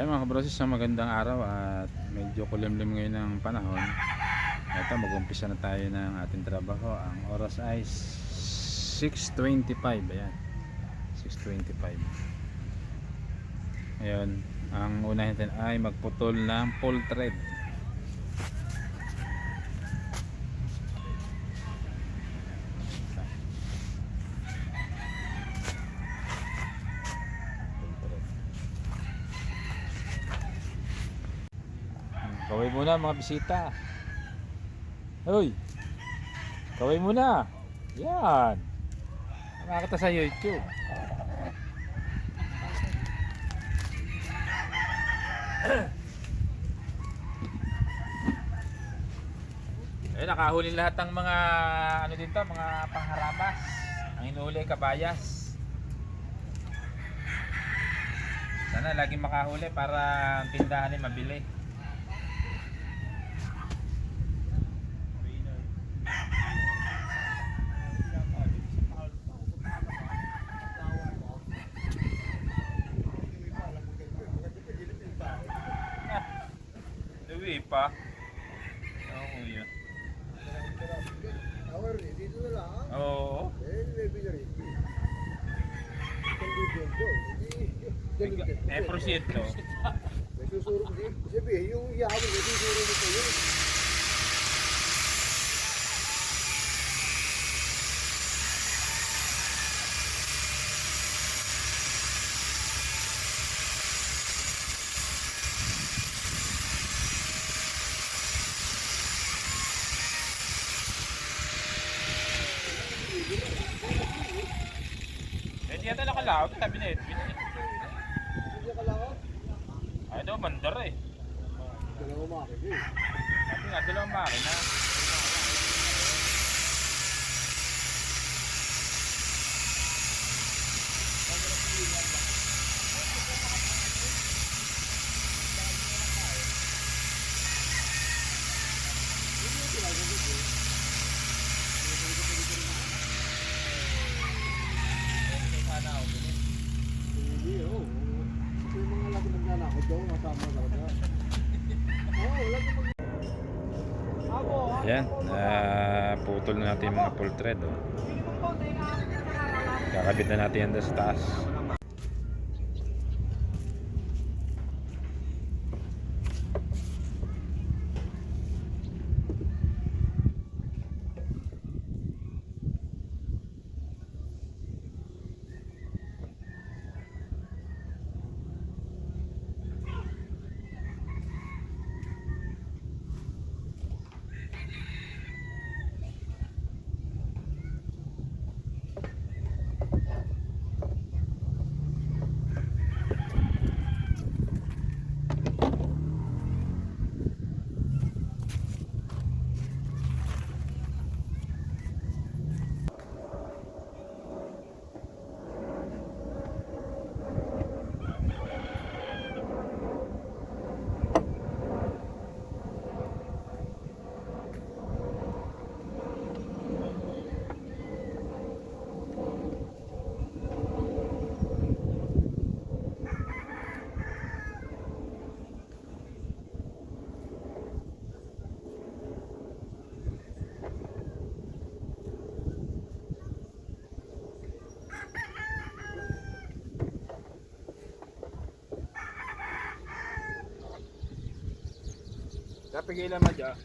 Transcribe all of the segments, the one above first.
Ayan mga kabrosis, magandang araw at medyo kulimlim ngayon ng panahon. Ito, mag-umpisa na tayo ng ating trabaho. Ang oras ay 6.25. Ayan, 6.25. Ngayon, ang unahin natin ay magputol ng pole thread. Kaway muna mga bisita. Hoy! Kaway muna. Yan. Nakakita sa YouTube. Eh, nakahuli lahat ng mga ano dito, mga pangharabas. Ang inuhuli kabayas. Sana laging makahuli para ang tindahan ay mabili. Pa. Oo, na lang. Oo. Eh, maybe na rin. Hindi dito. Hindi. ganun din. Eh, prosyento. May susuro mo din. Sabi, yung yawon, may susuro mo kayo. Nakalaot. Sabi na Edwin. Hindi ka lang. Ay daw, mandar eh. Dalawa makik eh. Sabi nga, dalawang makina. Hindi, oo. Ito yung mga laki ng nanakot daw, masama talaga. Oo, wala ka mag... Ako, ha? Ayan, uh, putol na natin yung mga pull thread. Oh. Kakabit na natin yan sa taas. Kapigilan mo dyan.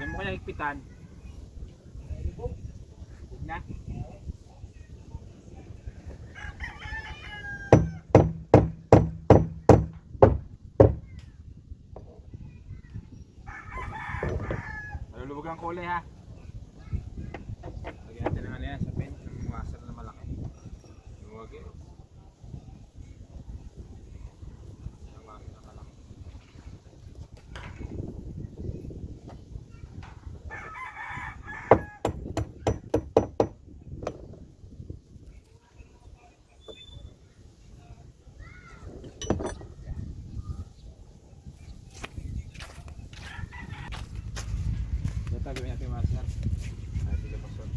Diyan mo kaya higpitan. Na. Malulubog ang kulay ha. Lagyan natin ng yan sa pen, ng washer na malaki. Huwag eh. Ito gawin natin mga sir. Natin lapasot.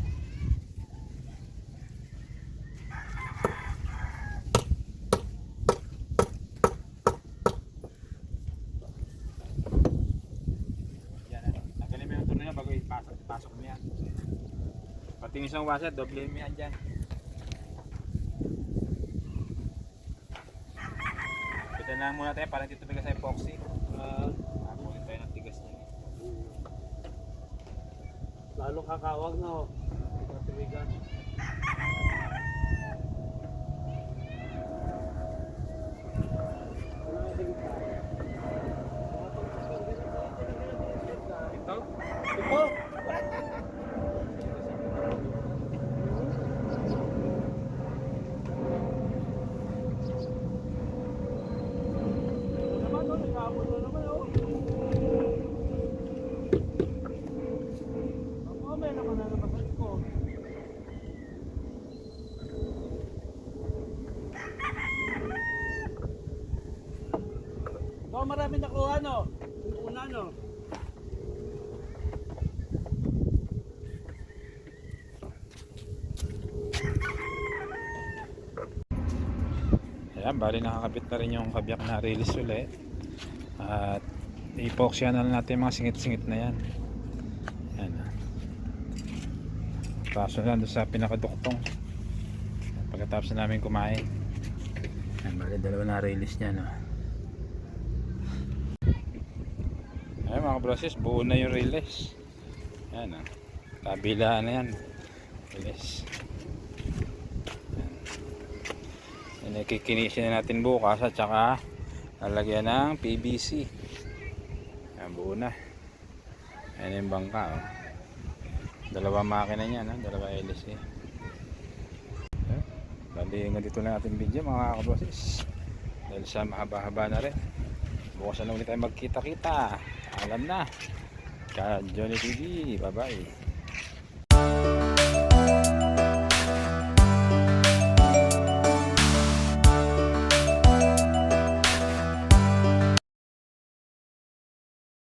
pasok, pasok mo yan. Pati isang wasa, doble mo yan dyan. Pitan lang muna tayo, parang titubigas sa epoxy. Uh, lalo kakawag na oh. Patiwigan. Ito? Ito! naman oh, nagkaabot na naman oh. Ako, may naman na nabasan ko. Ito, marami nakuha no. Yung una no. Ayan, bali nakakabit na rin yung kabyak na release ulit. At epoxy na lang natin mga singit-singit na yan. Ayan. ah. Paso lang doon sa pinakaduktong. Pagkatapos na namin kumain. Ayan, bali dalawa na release niya. No? Ayan mga broses, buo na yung release. Ayan ah. Kabilaan na yan. Release. Yan, ikikinisin na natin bukas at saka lalagyan ng PVC. Yan, buo na. Yan yung bangka. Oh. Dalawa makina niya, no? dalawa LSA. Yan. Bali, dito lang ating video mga kaboses. Dahil sa mahaba-haba na rin. Bukas na ulit tayo magkita-kita. Alam na. Ka Johnny TV. Bye-bye.